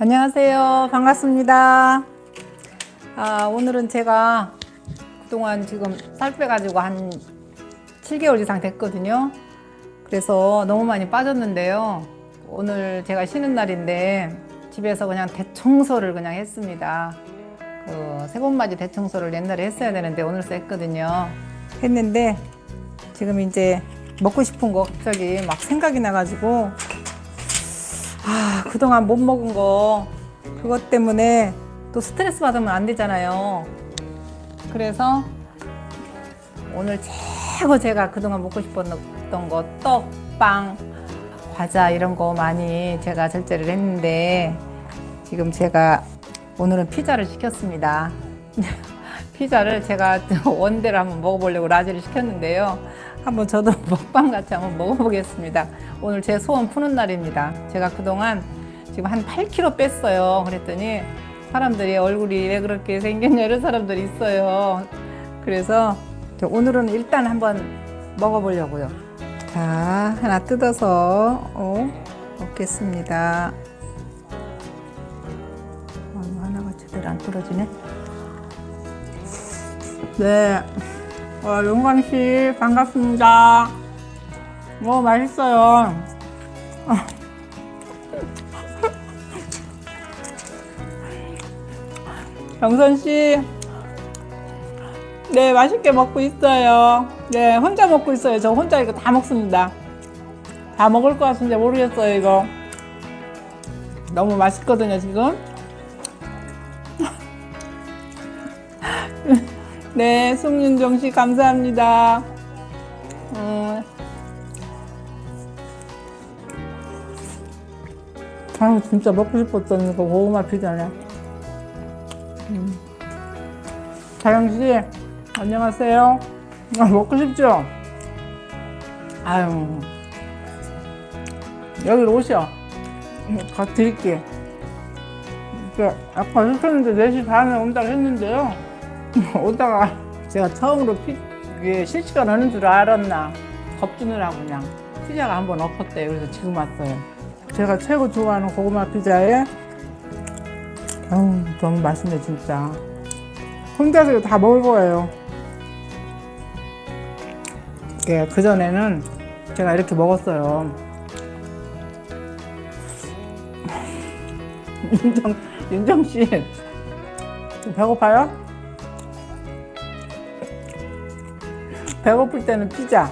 안녕하세요. 반갑습니다. 아, 오늘은 제가 그동안 지금 살 빼가지고 한 7개월 이상 됐거든요. 그래서 너무 많이 빠졌는데요. 오늘 제가 쉬는 날인데 집에서 그냥 대청소를 그냥 했습니다. 그 세번맞이 대청소를 옛날에 했어야 되는데 오늘 했거든요. 했는데 지금 이제 먹고 싶은 거 갑자기 막 생각이 나가지고 아, 그동안 못 먹은 거, 그것 때문에 또 스트레스 받으면 안 되잖아요. 그래서 오늘 최고 제가 그동안 먹고 싶었던 거, 떡, 빵, 과자 이런 거 많이 제가 절제를 했는데 지금 제가 오늘은 피자를 시켰습니다. 피자를 제가 원대로 한번 먹어보려고 라지를 시켰는데요. 한번 저도 먹방 같이 한번 먹어보겠습니다. 오늘 제 소원 푸는 날입니다. 제가 그동안 지금 한 8kg 뺐어요. 그랬더니 사람들이 얼굴이 왜 그렇게 생겼냐 이런 사람들이 있어요. 그래서 저 오늘은 일단 한번 먹어보려고요. 자, 하나 뜯어서 어, 먹겠습니다. 어, 하나가 제대로 안 떨어지네. 네. 어, 용광 씨 반갑습니다. 뭐 맛있어요. 영선 씨, 네 맛있게 먹고 있어요. 네 혼자 먹고 있어요. 저 혼자 이거 다 먹습니다. 다 먹을 것 같은데 모르겠어요 이거. 너무 맛있거든요 지금. 네, 송윤정 씨 감사합니다. 음. 아유, 진짜 먹고 싶었던 이거 고구마 피자네. 음. 자영 씨, 안녕하세요. 아, 먹고 싶죠? 아유, 여기로 오셔. 음, 가 드릴게. 그 아까 시켰는데 4시 반에 온다고 했는데요. 오다가 제가 처음으로 피, 이게 실시간 하는 줄 알았나 겁주느라고 그냥 피자가 한번 엎었대요. 그래서 지금 왔어요. 제가 최고 좋아하는 고구마 피자에 아우 너무 맛있네 진짜. 혼자서 다 먹을 거예요. 예, 그 전에는 제가 이렇게 먹었어요. 윤정, 윤정 씨. 배고파요? 배고플 때는 피자.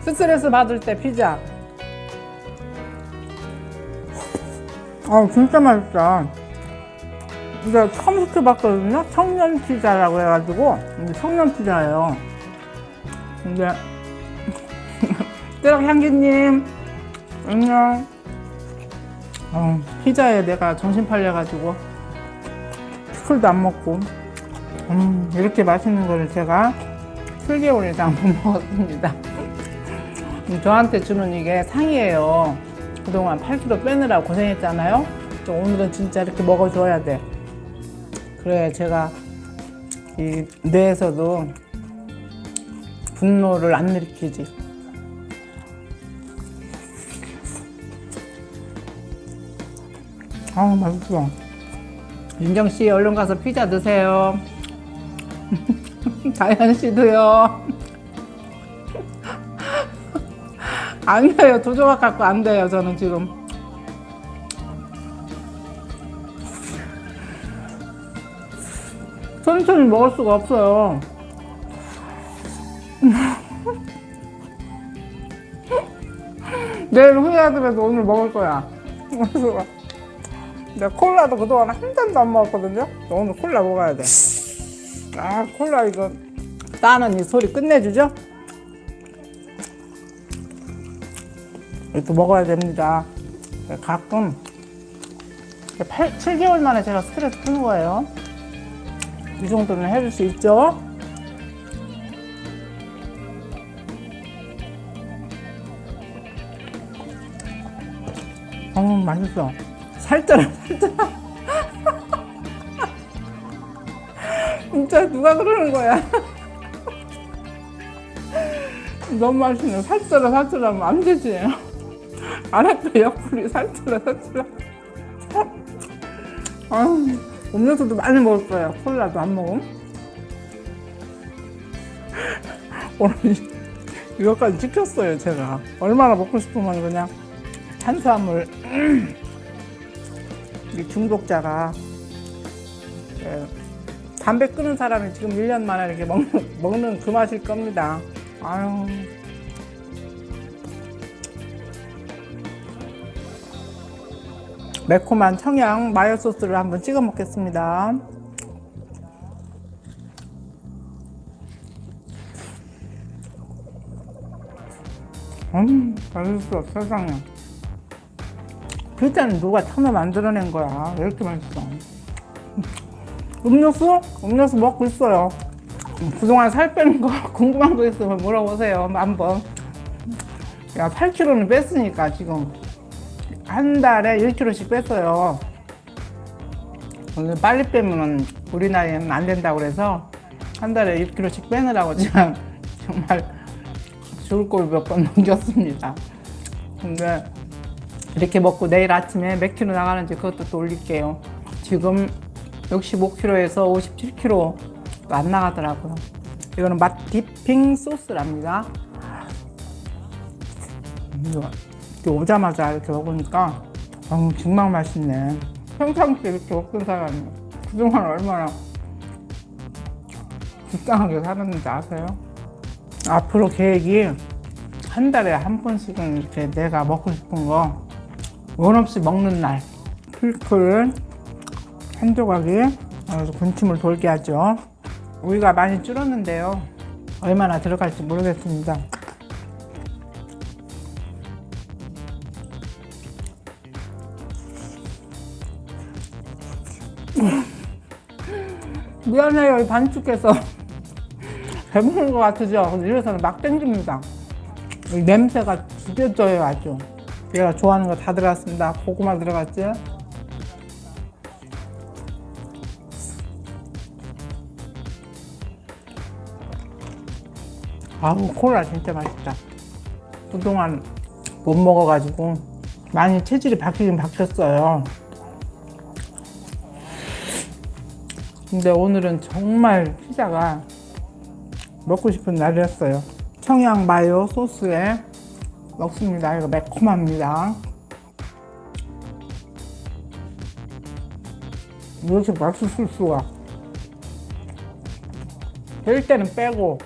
스트레스 받을 때 피자. 아 진짜 맛있다. 이거 처음 시켜봤거든요. 청년 피자라고 해가지고 청년 피자예요. 근데 뜨락 향기님 안녕. 어, 피자에 내가 정신 팔려가지고 피클도 안 먹고 음, 이렇게 맛있는 거를 제가 7개월 이상 못 먹었습니다. 음, 저한테 주는 이게 상이에요. 그동안 8kg 빼느라 고생했잖아요. 또 오늘은 진짜 이렇게 먹어줘야 돼. 그래 제가 이 뇌에서도 분노를 안 일으키지. 아 맛있어. 윤정 씨 얼른 가서 피자 드세요. 다현 씨도요. 안 돼요. 두 조각 갖고 안 돼요. 저는 지금. 천천히 먹을 수가 없어요. 내일 후회하더라도 오늘 먹을 거야. 그래서 내가 콜라도 그동안 한 잔도 안 먹었거든요. 오늘 콜라 먹어야 돼. 아 콜라 이거 따는 이 소리 끝내주죠? 이것도 먹어야 됩니다. 가끔 8, 7개월 만에 제가 스트레스 푸는 거예요. 이 정도는 해줄 수 있죠? 어 맛있어. 살쪄라 살쪄라. 진짜 누가 그러는 거야? 너무 맛있네. 살쪄라, 살쪄라 하면 안 되지. 알았다 옆구리 살쪄라 살쪄라 아유 음료수도 많이 먹었어요 콜라도 안 먹음 오늘 이- 이것까지 지켰어요 제가 얼마나 먹고 싶으면 그냥 탄수화물 이 중독자가 예, 담배 끊은 사람이 지금 1년 만에 이렇게 먹는, 먹는 그 맛일 겁니다 아유 매콤한 청양 마요 소스를 한번 찍어 먹겠습니다. 음, 맛있어, 세상에. 피자는 누가 처음에 만들어낸 거야. 왜 이렇게 맛있어? 음료수? 음료수 먹고 있어요. 그동안 살 빼는 거 궁금한 거 있으면 물어보세요. 한번. 야, 8kg는 뺐으니까 지금. 한 달에 1kg씩 뺐어요. 오늘 빨리 빼면 우리 나이에는 안 된다고 그래서 한 달에 1kg씩 빼느라고 지금 정말 죽을 꼴 몇 번 넘겼습니다. 근데 이렇게 먹고 내일 아침에 몇 킬로 나가는지 그것도 또 올릴게요. 지금 65kg에서 57kg 안 나가더라고요. 이거는 맛 디핑 소스랍니다. 이렇게 오자마자 이렇게 먹으니까 아, 정말 맛있네. 평상시에 이렇게 먹던 사람이 그동안 얼마나 불쌍하게 살았는지 아세요? 앞으로 계획이 한 달에 한 번씩은 이렇게 내가 먹고 싶은 거 원 없이 먹는 날 필크를 한 조각이 군침을 돌게 하죠. 우리가 많이 줄었는데요. 얼마나 들어갈지 모르겠습니다. 미안해요, 이 반죽해서. 배부른 것 같으죠? 이래서는 막 땡깁니다. 이 냄새가 죽여줘요, 아주. 얘가 좋아하는 거 다 들어갔습니다. 고구마 들어갔지? 아우, 콜라 진짜 맛있다. 그동안 못 먹어가지고 많이 체질이 바뀌긴 바뀌었어요. 근데 오늘은 정말 피자가 먹고 싶은 날이었어요. 청양 마요 소스에 먹습니다. 이거 매콤합니다. 이렇게 맛있을 수가. 뺄 때는 빼고,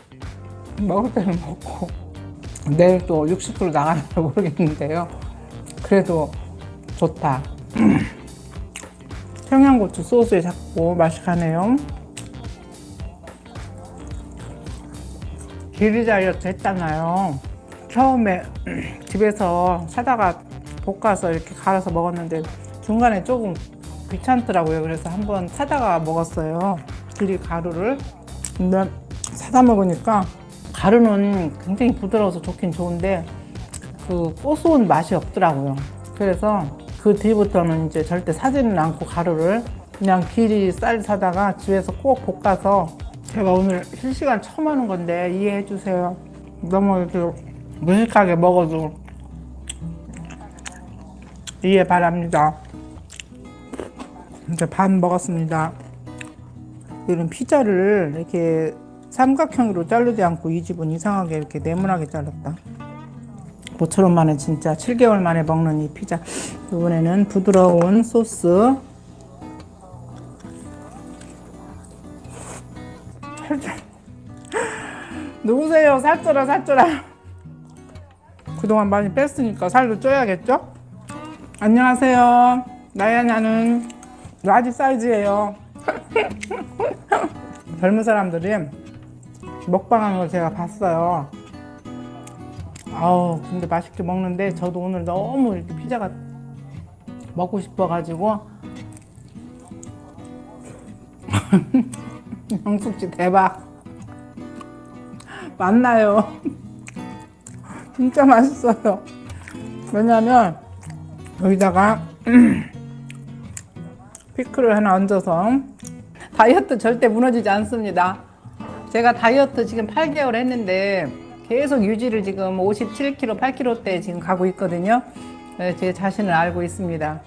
먹을 때는 먹고. 내일 또 60kg 나가는지 모르겠는데요. 그래도 좋다. 청양고추 소스에 자꾸 맛이 가네요. 길이 다이어트 했잖아요. 처음에 집에서 사다가 볶아서 이렇게 갈아서 먹었는데 중간에 조금 귀찮더라고요. 그래서 한번 사다가 먹었어요. 길이 가루를. 근데 사다 먹으니까 가루는 굉장히 부드러워서 좋긴 좋은데 그 고소한 맛이 없더라고요. 그래서 그 뒤부터는 이제 절대 사지는 않고 가루를 그냥 길이 쌀 사다가 집에서 꼭 볶아서 제가 오늘 실시간 처음 하는 건데 이해해 주세요. 너무 이렇게 무식하게 먹어도 이해 바랍니다. 이제 반 먹었습니다. 이런 피자를 이렇게 삼각형으로 자르지 않고 이 집은 이상하게 이렇게 네모나게 잘랐다. 모처럼 만에 진짜 7개월 만에 먹는 이 피자. 이번에는 부드러운 소스. 살짝. 누구세요? 살쪄라, 살쪄라. 그동안 많이 뺐으니까 살도 쪄야겠죠? 안녕하세요. 나야 나는 라지 사이즈예요. 젊은 사람들이 먹방하는 걸 제가 봤어요. 아우 근데 맛있게 먹는데 저도 오늘 너무 이렇게 피자가 먹고 싶어가지고 영숙씨 대박 맞나요? 진짜 맛있어요. 왜냐면 여기다가 피클을 하나 얹어서 다이어트 절대 무너지지 않습니다. 제가 다이어트 지금 8개월 했는데 계속 유지를 지금 57kg, 8kg대 지금 가고 있거든요. 네, 제 자신을 알고 있습니다.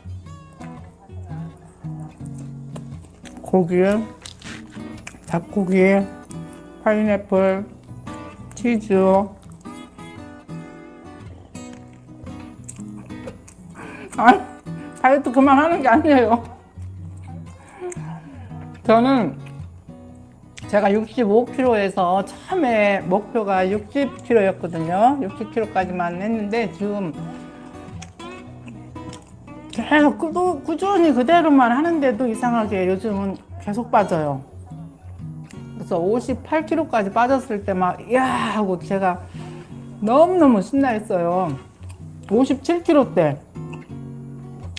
고기, 닭고기, 파인애플, 치즈. 아, 다이어트 그만하는 게 아니에요. 저는 제가 65kg에서 처음에 목표가 60kg였거든요. 60kg까지만 했는데 지금 계속 꾸- 꾸준히 그대로만 하는데도 이상하게 요즘은 계속 빠져요. 그래서 58kg까지 빠졌을 때 막, 이야! 하고 제가 너무너무 신나했어요. 57kg 때.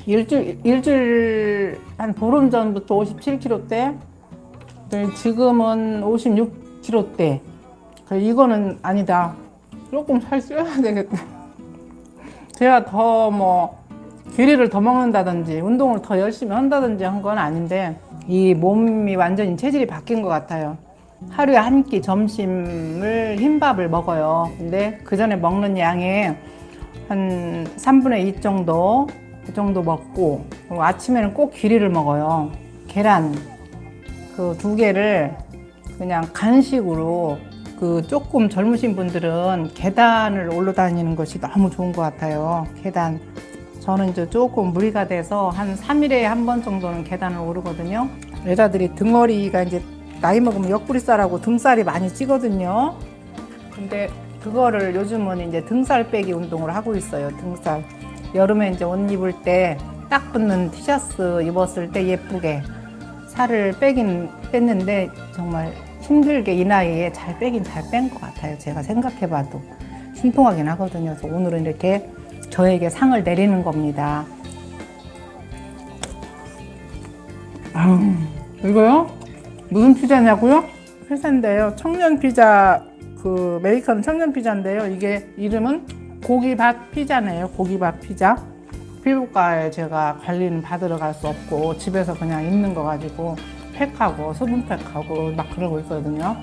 일주일, 일주일, 한 보름 전부터 57kg 때. 네, 지금은 56kg 때. 그래, 이거는 아니다. 조금 살 쪄야 되겠다. 제가 더 뭐, 기리를 더 먹는다든지, 운동을 더 열심히 한다든지 한 건 아닌데, 이 몸이 완전히 체질이 바뀐 것 같아요. 하루에 한 끼 점심을 흰밥을 먹어요. 근데 그 전에 먹는 양의 한 3분의 2 정도, 그 정도 먹고, 아침에는 꼭 기리를 먹어요. 계란, 그 두 개를 그냥 간식으로 그 조금 젊으신 분들은 계단을 올라다니는 것이 너무 좋은 것 같아요. 계단. 저는 이제 조금 무리가 돼서 한 3일에 한 번 정도는 계단을 오르거든요. 여자들이 등허리가 이제 나이 먹으면 옆구리살하고 등살이 많이 찌거든요. 근데 그거를 요즘은 이제 등살 빼기 운동을 하고 있어요. 등살. 여름에 이제 옷 입을 때 딱 붙는 티셔츠 입었을 때 예쁘게 살을 빼긴 뺐는데 정말 힘들게 이 나이에 잘 빼긴 잘 뺀 것 같아요. 제가 생각해봐도 신통하긴 하거든요. 그래서 오늘은 이렇게 저에게 상을 내리는 겁니다. 아, 이거요? 무슨 피자냐고요? 회사인데요. 청년 피자 그 메이커는 청년 피자인데요. 이게 이름은 고기밥 피자네요. 고기밥 피자. 피부과에 제가 관리는 받으러 갈 수 없고 집에서 그냥 있는 거 가지고 팩하고 수분 팩하고 막 그러고 있거든요.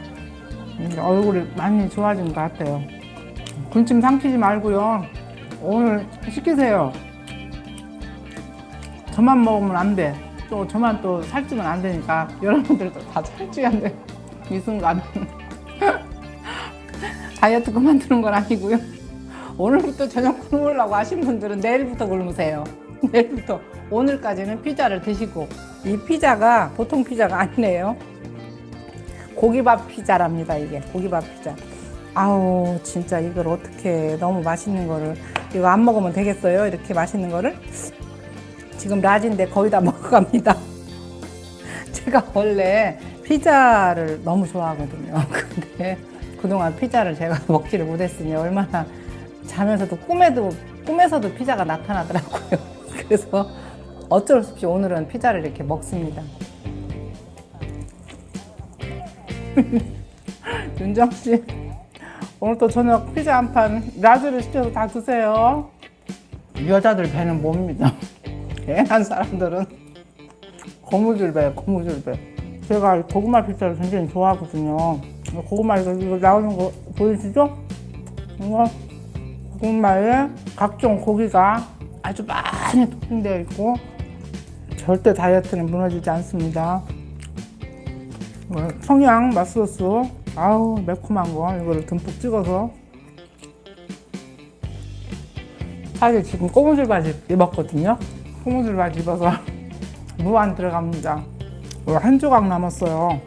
근데 얼굴이 많이 좋아진 것 같아요. 군침 삼키지 말고요. 오늘 시키세요. 저만 먹으면 안 돼. 또 저만 또 살찌면 안 되니까 여러분들도 다 살찌야 돼. 이 순간. 다이어트 그만두는 건 아니고요. 오늘부터 저녁 굶으려고 하신 분들은 내일부터 굶으세요. 내일부터. 오늘까지는 피자를 드시고. 이 피자가 보통 피자가 아니네요. 고기밥 피자랍니다, 이게. 고기밥 피자. 아우, 진짜 이걸 어떻게 너무 맛있는 거를. 이거 안 먹으면 되겠어요? 이렇게 맛있는 거를? 지금 라지인데 거의 다 먹어갑니다. 제가 원래 피자를 너무 좋아하거든요. 근데 그동안 피자를 제가 먹지를 못했으니 얼마나 자면서도 꿈에도 꿈에서도 피자가 나타나더라고요. 그래서 어쩔 수 없이 오늘은 피자를 이렇게 먹습니다. 윤정 씨 오늘 또 저녁 피자 한 판 라즈를 시켜서 다 드세요. 여자들 배는 뭡니다. 애한 사람들은 고무줄 배, 고무줄 배. 제가 고구마 피자를 굉장히 좋아하거든요. 고구마 이거, 이거 나오는 거 보이시죠? 이거 고구마에 각종 고기가 아주 많이 토핑되어 있고 절대 다이어트는 무너지지 않습니다. 뭐, 청양 맛소스 아우 매콤한 거 이거를 듬뿍 찍어서 사실 지금 꼬무줄 바지 입었거든요. 꼬무줄 바지 입어서 무 안 들어갑니다. 어, 한 조각 남았어요.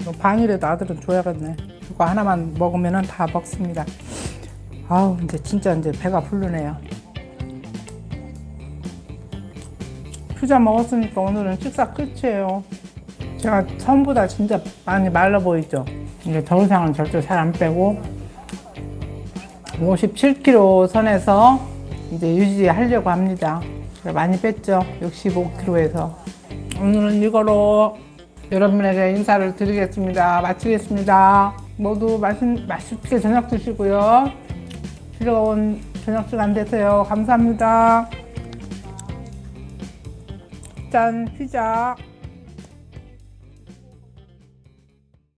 이거 반이라도 아들은 줘야겠네. 이거 하나만 먹으면 다 먹습니다. 아우 이제 진짜 이제 배가 부르네요. 피자 먹었으니까 오늘은 식사 끝이에요. 제가 처음보다 진짜 많이 말라 보이죠? 이제 더 이상은 절대 살 안 빼고 57kg 선에서 이제 유지하려고 합니다. 많이 뺐죠? 65kg에서. 오늘은 이거로 여러분에게 인사를 드리겠습니다. 마치겠습니다. 모두 맛있, 맛있게 저녁 드시고요. 즐거운 저녁 시간 되세요. 감사합니다. 짠, 피자.